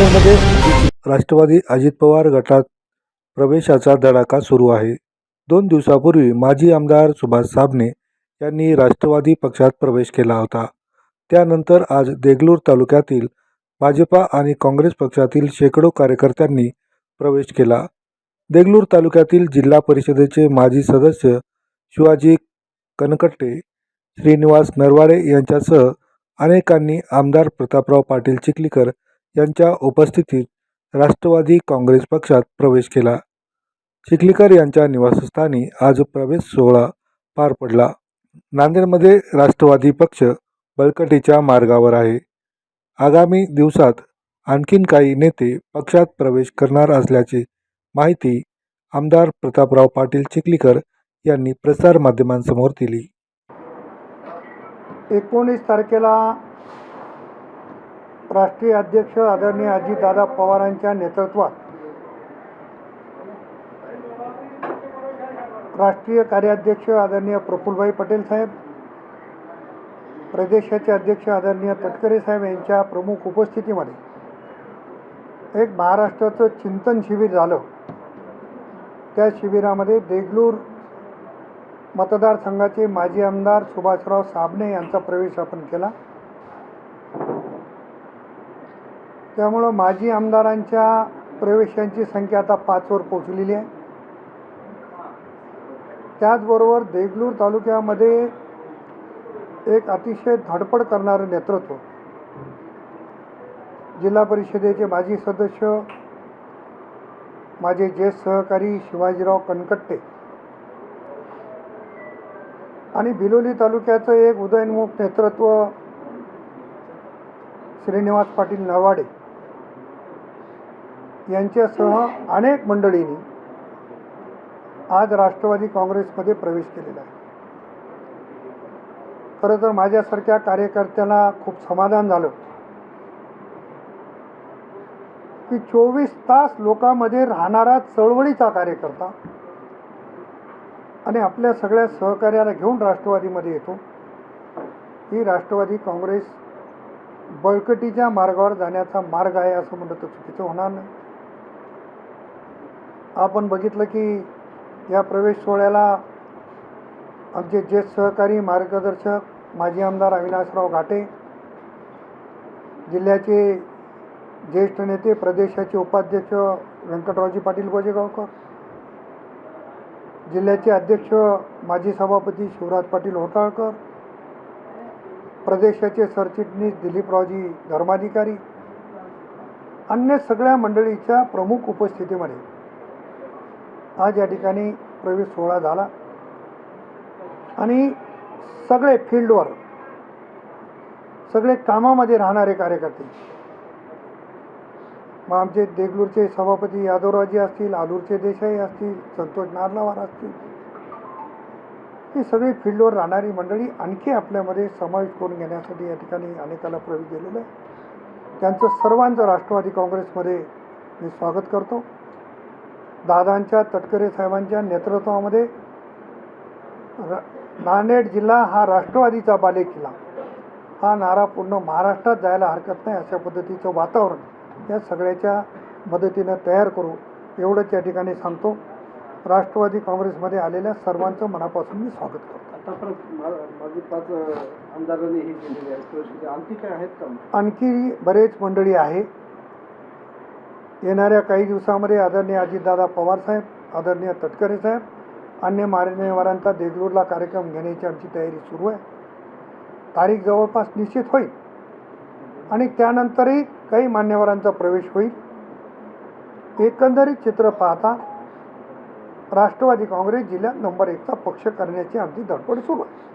पालघरमध्ये राष्ट्रवादी अजित पवार गटात प्रवेशाचा धडाका सुरू आहे. दोन दिवसापूर्वी माजी आमदार सुभाष साबणे यांनी राष्ट्रवादी पक्षात प्रवेश केला होता. त्यानंतर आज देगलूर तालुक्यातील भाजपा आणि काँग्रेस पक्षातील शेकडो कार्यकर्त्यांनी प्रवेश केला. देगलूर तालुक्यातील जिल्हा परिषदेचे माजी सदस्य शिवाजी कनकट्टे श्रीनिवास नरवाडे यांच्यासह अनेकांनी आमदार प्रतापराव पाटील चिखलीकर यांच्या उपस्थितीत राष्ट्रवादी काँग्रेस पक्षात प्रवेश केला. चिखलीकर यांच्या निवासस्थानी आज प्रवेश सोहळा पार पडला. नांदेडमध्ये राष्ट्रवादी पक्ष बळकटीच्या मार्गावर आहे. आगामी दिवसात आणखीन काही नेते पक्षात प्रवेश करणार असल्याची माहिती आमदार प्रतापराव पाटील चिखलीकर यांनी प्रसारमाध्यमांसमोर दिली. एकोणीस तारखेला राष्ट्रीय अध्यक्ष आदरणीय अजितदादा पवारांच्या नेतृत्वात राष्ट्रीय कार्याध्यक्ष आदरणीय प्रफुल्लभाई पटेल साहेब प्रदेशाचे अध्यक्ष आदरणीय तटकरे साहेब यांच्या प्रमुख उपस्थितीमध्ये एक महाराष्ट्राचं चिंतन शिबिर झालं. त्या शिबिरामध्ये देगलूर मतदारसंघाचे माजी आमदार सुभाषराव साबणे यांचा प्रवेश आपण केला. त्यामुळं माजी आमदारांच्या प्रवेशांची संख्या आता पाचवर पोचलेली आहे. त्याचबरोबर देगलूर तालुक्यामध्ये एक अतिशय धडपड करणारं नेतृत्व. जिल्हा परिषदेचे माजी सदस्य माझे ज्येष्ठ सहकारी शिवाजीराव कनकट्टे आणि बिलोली तालुक्याचं एक उदयनमुख नेतृत्व श्रीनिवास पाटील नरवाडे. यांच्यासह अनेक मंडळींनी आज राष्ट्रवादी काँग्रेसमध्ये प्रवेश केलेला आहे. खरं तर माझ्यासारख्या कार्यकर्त्यांना खूप समाधान झालं की चोवीस तास लोकांमध्ये राहणारा चळवळीचा कार्यकर्ता आणि आपल्या सगळ्या सहकार्याला घेऊन राष्ट्रवादीमध्ये येतो ही राष्ट्रवादी काँग्रेस बळकटीच्या मार्गावर जाण्याचा मार्ग आहे असं म्हणलं तर चुकीचं होणार नाही. आपण बघितलं की या प्रवेश सोहळ्याला आमचे ज्येष्ठ सहकारी मार्गदर्शक माजी आमदार अविनाशराव घाटे जिल्ह्याचे ज्येष्ठ नेते प्रदेशाचे उपाध्यक्ष व्यंकटरावजी पाटील गोजेगावकर जिल्ह्याचे अध्यक्ष माजी सभापती शिवराज पाटील होटाळकर प्रदेशाचे सरचिटणीस दिलीपरावजी धर्माधिकारी अन्य सगळ्या मंडळीच्या प्रमुख उपस्थितीमध्ये आज या ठिकाणी प्रवेश सोहळा झाला. आणि सगळे फील्डवर सगळे कामामध्ये राहणारे कार्यकर्ते मग आमचे देगलूरचे सभापती यादवराजी असतील आलूरचे देसाई असतील संतोष नारलावार असतील ही सगळी फील्डवर राहणारी मंडळी आणखी आपल्यामध्ये समावेश करून घेण्यासाठी या ठिकाणी अनेकाला प्रवेश दिलेला आहे. त्यांचं सर्वांचं राष्ट्रवादी काँग्रेसमध्ये मी स्वागत करतो. दादांच्या तटकरे साहेबांच्या नेतृत्वामध्ये र नांदेड जिल्हा हा राष्ट्रवादीचा बालेकिल्ला. हा नारा पूर्ण महाराष्ट्रात जायला हरकत नाही अशा पद्धतीचं वातावरण या सगळ्याच्या मदतीनं तयार करू एवढंच या ठिकाणी सांगतो. राष्ट्रवादी काँग्रेसमध्ये आलेल्या सर्वांचं मनापासून मी स्वागत करतो. आणखी बरेच मंडळी आहे. येणाऱ्या काही दिवसामध्ये आदरणीय अजितदादा पवारसाहेब आदरणीय तटकरे साहेब अन्य मान्यवरांचा देगलूरला कार्यक्रम घेण्याची आमची तयारी सुरू आहे. तारीख जवळपास निश्चित होईल आणि त्यानंतरही काही मान्यवरांचा प्रवेश होईल. एकंदरीत चित्र पाहता राष्ट्रवादी काँग्रेस जिल्ह्यात नंबर एकचा पक्ष करण्याची आमची धडपड सुरू आहे.